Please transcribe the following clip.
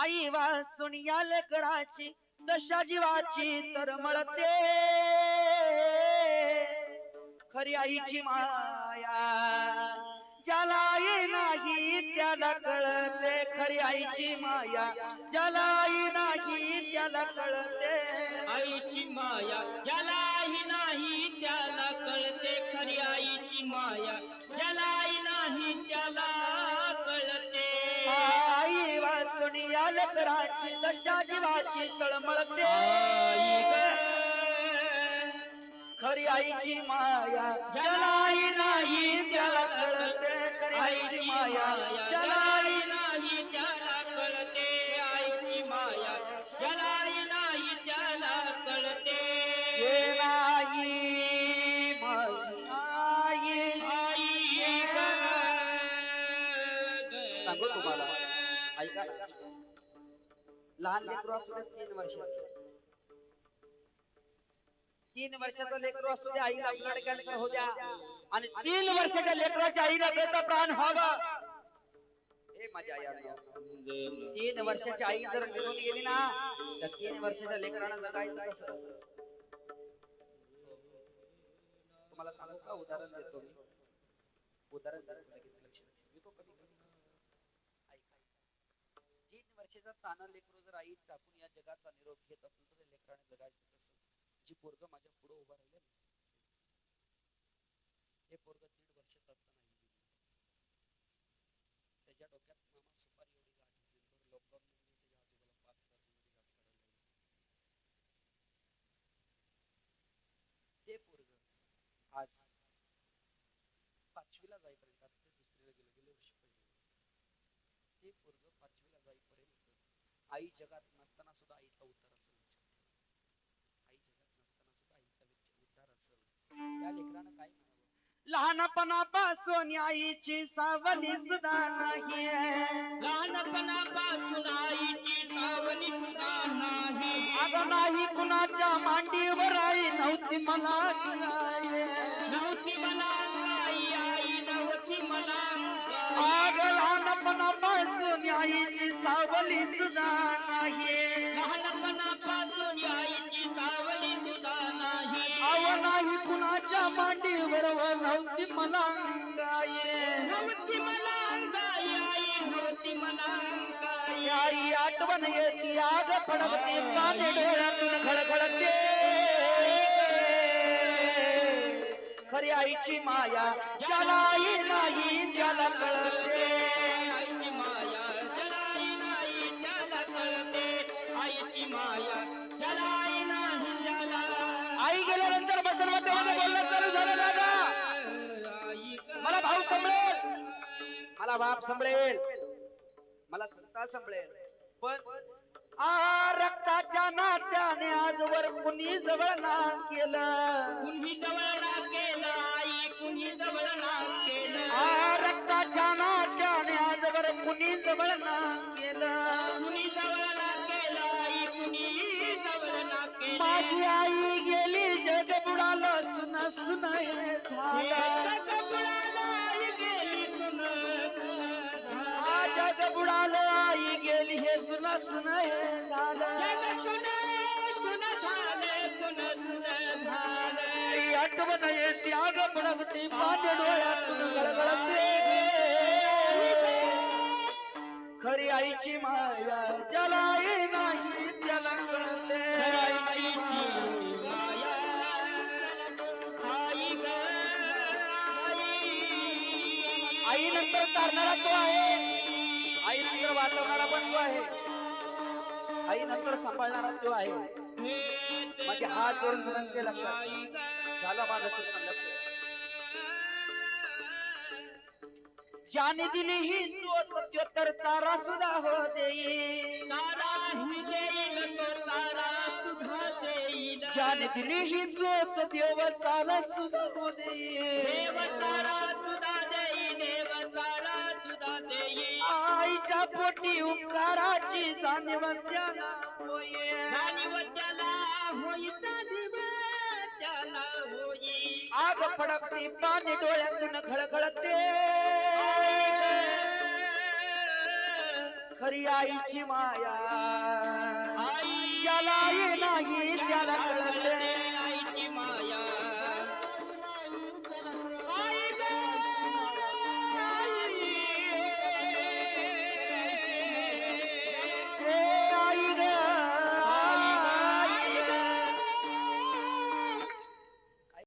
आई वाचून या लेकराची दशा जीवाची तरमळते खरी आईची माया ज्याला नाही त्याला कळते. खरी आईची माया ज्याला आई नाही त्याला कळते. आईची माया ज्यालाही नाही त्याला कळते. खरी आईची माया या लेकराची दशा जीवाची तळमळते. खरी आईची माया ज्यालाही नाही त्याला लहान लेकरू असू दे तीन वर्षाचं तीन वर्षाचा लेकरू असू दे आईला ब्लड कॅन्सर हो द्या. आणि तीन वर्षाच्या लेकराच्या आईला बेता प्राण व्हावा. हे माझ्या आई तीन वर्षाची आई जर निघून गेली ना तर तीन वर्षाच्या लेकरानं जगायचं कसं? तुम्हाला सांगू का? उदाहरण देतो मी. उदाहरण देतो लगेच लक्ष मी तो कधी कधी ऐका तीन ताना लेकरू जर आई टाकून या जगाचा निरोप घेत असेल तर लेकराने जगायचं कसं? जी पोरग माझ्या पुढे उभा राहिले ना हे पोरग दीड वर्षात असताना त्याच्या डोक्यात मामा सुपारी एवढी गाठी लॉकडाऊन मध्ये त्याच्या आजोबाला पाच हजारमध्ये काढायला ते पोरग आज पाचवीला जाईपर्यंत आता दुसरीला गेलं गेले वर्ष पहिले. ते पोरग पाचवीला जाईपर्यंत आई जगात नसताना सुद्धा आईचा उद्धार असेल. आई जगात नसताना सुद्धा आईचा उद्धार असेल त्या लेकरानं काय लहानपणापासून आईची सावली सुद्धा नाही लहानपणापासून आईची सावली सुद्धा नाही अगं नाही कुणाच्या मांडीवर आई नव्हती मला. नव्हती मला आई आई नव्हती मला अग लहानपणापासून आईची सावली सुद्धा नाही लहानपणापासून आईची सावली सुद्धा नाही अव नाही कुणाच्या मांडीवर व नव्हती मला गाये नव्हती मला अंगाई आई नव्हती मला अंगाई आई आठवण येती आग पडवते पाणी डोळ्यातून खडखडते. खरी आईची माया ज्याला आई नाही त्याला कळते. गेल्यानंतर बसलमध्ये मध्ये बोलणं चालू झालं दादा. मला भाऊ संभळेल मला बाप संभळेल मला संता संभळेल पण आ रक्ताच्या नात्याने आजवर कुणी जवळ ना केलं? कुणी जवळ ना केलं आई कुणी जवळ ना केलं? आ रक्ताच्या नात्याने आजवर कुणी जवळ ना केलं? कुणी जवळ ना केलं आई कुणी जवळ ना केलं? माझी आई बुडालं सुन सुन जग बुडालं, आई गेली हे सुन सुन आठवण येते आग पडगती पाणी डोळ्यातून गळगळते खरी आईची माया ज्याला नंतर तारणारा तो आहे. आई नंतर वाचवणारा पण तो आहे. आई नंतर सांभाळणारा तो आहे. माझे हात जोडून विनंती आहे लक्षात झालं माझं कीर्तन लक्ष ज्याने दिली ही ज्योत तर चारा सुद्धा हो देई तारा ही देईल तो तारा सुद्धा देईल ज्याने दिली ही ज्योत देव चारा सुद्धा हो देई देव तारा तुमच्या पोटी उपकाराची जाणीव आग फडकते पाणी डोळ्यातून खळखळते खरी आईची माया. आई याला नाही त्याला कळले